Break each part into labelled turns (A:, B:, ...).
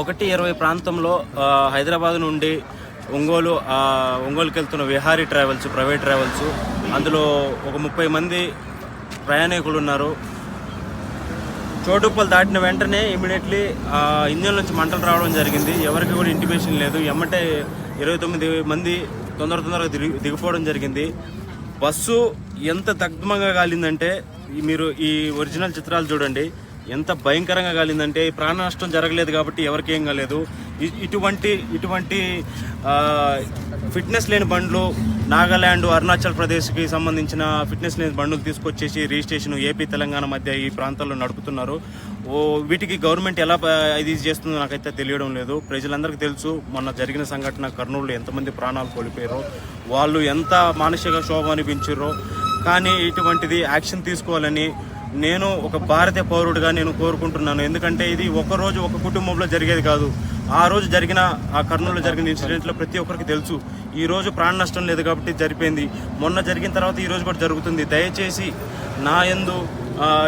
A: ఒకటి ఇరవై ప్రాంతంలో హైదరాబాద్ నుండి ఒంగోలు ఒంగోలుకి వెళ్తున్న విహారీ ట్రావెల్స్ ప్రైవేట్ ట్రావెల్స్. అందులో ఒక ముప్పై మంది ప్రయాణికులు ఉన్నారు. చోటుప్పలు దాటిన వెంటనే ఇమీడియట్లీ ఇంజన్ నుంచి మంటలు రావడం జరిగింది. ఎవరికి కూడా ఇంటిమేషన్ లేదు. ఎమ్మటే ఇరవై తొమ్మిది మంది తొందర తొందరగా దిగి దిగిపోవడం జరిగింది. బస్సు ఎంత దగ్ధమంగా కాలిందంటే మీరు ఈ ఒరిజినల్ చిత్రాలు చూడండి. ఎంత భయంకరంగా కాలిందంటే ప్రాణ నష్టం జరగలేదు కాబట్టి ఎవరికి ఏం కాలేదు. ఇటువంటి ఇటువంటి ఫిట్నెస్ లేని బండ్లు నాగాల్యాండ్ అరుణాచల్ ప్రదేశ్కి సంబంధించిన ఫిట్నెస్ లేని బండ్లు తీసుకొచ్చేసి రిజిస్ట్రేషన్ ఏపీ తెలంగాణ మధ్య ఈ ప్రాంతాల్లో నడుపుతున్నారు. ఓ వీటికి గవర్నమెంట్ ఎలా ఇది చేస్తుందో నాకైతే తెలియడం లేదు. ప్రజలందరికీ తెలుసు మొన్న జరిగిన సంఘటన కర్నూలులో ఎంతమంది ప్రాణాలు కోల్పోయారో వాళ్ళు ఎంత మానసిక శోభ అనిపించారో. కానీ ఇటువంటిది యాక్షన్ తీసుకోవాలని నేను ఒక భారతీయ పౌరుడిగా నేను కోరుకుంటున్నాను. ఎందుకంటే ఇది ఒకరోజు ఒక కుటుంబంలో జరిగేది కాదు. ఆ రోజు జరిగిన ఆ కర్నూలులో జరిగిన ఇన్సిడెంట్లో ప్రతి ఒక్కరికి తెలుసు. ఈ రోజు ప్రాణ నష్టం లేదు కాబట్టి జరిపోయింది మొన్న జరిగిన తర్వాత ఈ రోజు కూడా జరుగుతుంది. దయచేసి నా ఎందు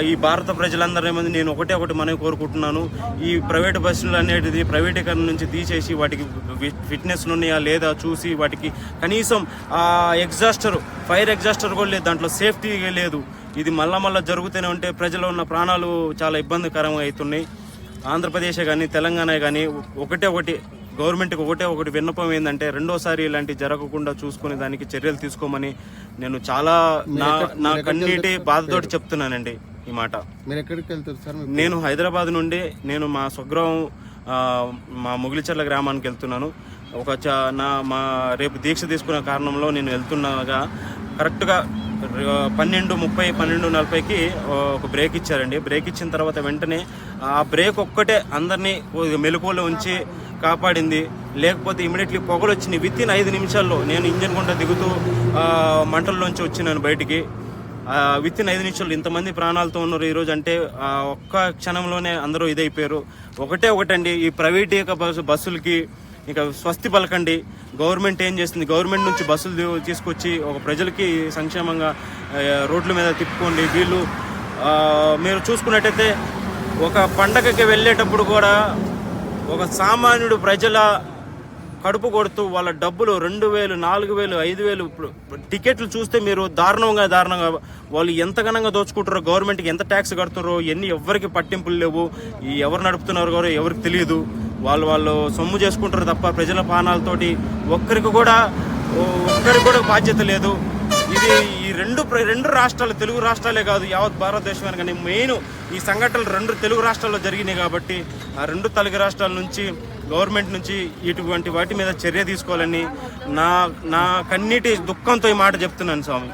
A: ఈ భారత ప్రజలందరి మంది నేను ఒకటే ఒకటి మనవి కోరుకుంటున్నాను. ఈ ప్రైవేట్ బస్సులు అనేటిది ప్రైవేటీకరణ నుంచి తీసేసి వాటికి ఫిట్నెస్ ఉన్నాయా లేదా చూసి వాటికి కనీసం ఆ ఎగ్జాస్టర్ ఫైర్ ఎగ్జాస్టర్ కూడా లేదు దాంట్లో సేఫ్టీ లేదు. ఇది మళ్ళా మళ్ళా జరుగుతూనే ఉంటే ప్రజలు ఉన్న ప్రాణాలు చాలా ఇబ్బందికరంగా అవుతున్నాయి. ఆంధ్రప్రదేశ్ కానీ తెలంగాణ కానీ ఒకటే ఒకటి గవర్నమెంట్కి ఒకటే ఒకటి విన్నపం ఏంటంటే రెండోసారి ఇలాంటి జరగకుండా చూసుకునే దానికి చర్యలు తీసుకోమని నేను చాలా నా నా కన్నీటి బాధతోటి చెప్తున్నానండి ఈ మాట.
B: మీరు ఎక్కడికి వెళ్తారు సార్? మీ-
A: నేను హైదరాబాద్ నుండి నేను మా స్వగ్రహం మా ముగిలిచర్ల గ్రామానికి వెళ్తున్నాను. ఒక చ- నా మా రేపు దీక్ష తీసుకున్న కారణంలో నేను వెళ్తున్నాగా కరెక్ట్గా పన్నెండు ముప్పై పన్నెండు నలభైకి ఒక బ్రేక్ ఇచ్చారండి. బ్రేక్ ఇచ్చిన తర్వాత వెంటనే ఆ బ్రేక్ ఒక్కటే అందరినీ మెలకువలో ఉంచి కాపాడింది. లేకపోతే ఇమీడియట్లీ పొగలు వచ్చినాయి విత్ ఇన్ ఐదు నిమిషాల్లో నేను ఇంజన్ గుండా దిగుతూ మంటల్లోంచి వచ్చినాను బయటికి. విత్ ఇన్ ఐదు నిమిషాలు ఇంతమంది ప్రాణాలతో ఉన్నారు ఈరోజు అంటే ఒక్క క్షణంలోనే అందరూ ఇదైపోయారు. ఒకటే ఒకటండి ఈ ప్రైవేట్ బస్సు బస్సులకి ఇంకా స్వస్తి పలకండి. గవర్నమెంట్ ఏం చేస్తుంది? గవర్నమెంట్ నుంచి బస్సులు తీసుకొచ్చి ఒక ప్రజలకి సంక్షేమంగా రోడ్ల మీద తిప్పుకోండి. వీళ్ళు మీరు చూసుకున్నట్టయితే ఒక పండగకి వెళ్ళేటప్పుడు కూడా ఒక సామాన్యుడు ప్రజల కడుపు కొడుతూ వాళ్ళ డబ్బులు రెండు వేలు నాలుగు వేలు ఐదు వేలు టికెట్లు చూస్తే మీరు దారుణంగా దారుణంగా వాళ్ళు ఎంత ఘనంగా దోచుకుంటారో గవర్నమెంట్కి ఎంత ట్యాక్స్ కడుతున్నారో ఎన్ని ఎవరికి పట్టింపులు లేవు ఎవరు నడుపుతున్నారు కూడా ఎవరికి తెలియదు. వాళ్ళు వాళ్ళు సొమ్ము చేసుకుంటారు తప్ప ప్రజల పానాలతోటి ఒక్కరికి కూడా ఒక్కరికి కూడా బాధ్యత లేదు. ఇది రెండు ప్ర- రెండు రాష్ట్రాలు తెలుగు రాష్ట్రాలే కాదు యావత్ భారతదేశం కానీ మెయిన్ ఈ సంఘటనలు రెండు తెలుగు రాష్ట్రాల్లో జరిగినాయి కాబట్టి ఆ రెండు తెలుగు రాష్ట్రాల నుంచి గవర్నమెంట్ నుంచి ఇటువంటి వాటి మీద చర్య తీసుకోవాలని నా నా కన్నీటి దుఃఖంతో ఈ మాట చెప్తున్నాను స్వామి.